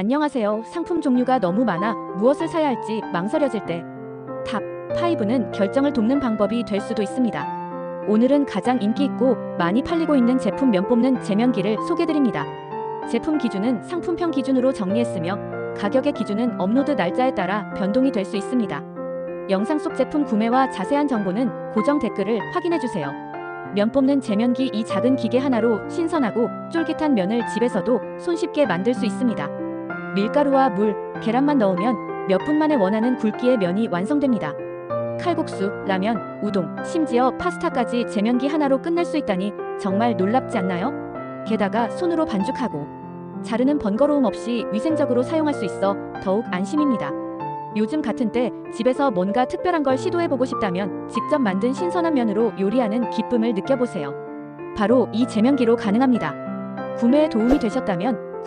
안녕하세요. 상품 종류가 너무 많아 무엇을 사야 할지 망설여질 때탑 5는 결정을 돕는 방법이 될 수도 있습니다. 오늘은 가장 인기 있고 많이 팔리고 있는 제품 면 뽑는 제면기를 소개드립니다. 제품 기준은 상품평 기준으로 정리했으며 가격의 기준은 업로드 날짜에 따라 변동이 될 수 있습니다. 영상 속 제품 구매와 자세한 정보는 고정 댓글을 확인해 주세요. 면 뽑는 제면기 이 작은 기계 하나로 신선하고 쫄깃한 면을 집에서도 손쉽게 만들 수 있습니다. 밀가루와 물, 계란만 넣으면 몇 분 만에 원하는 굵기의 면이 완성됩니다. 칼국수, 라면, 우동, 심지어 파스타까지 제면기 하나로 끝낼 수 있다니 정말 놀랍지 않나요? 게다가 손으로 반죽하고 자르는 번거로움 없이 위생적으로 사용할 수 있어 더욱 안심입니다. 요즘 같은 때 집에서 뭔가 특별한 걸 시도해보고 싶다면 직접 만든 신선한 면으로 요리하는 기쁨을 느껴보세요. 바로 이 제면기로 가능합니다. 구매에 도움이 되셨다면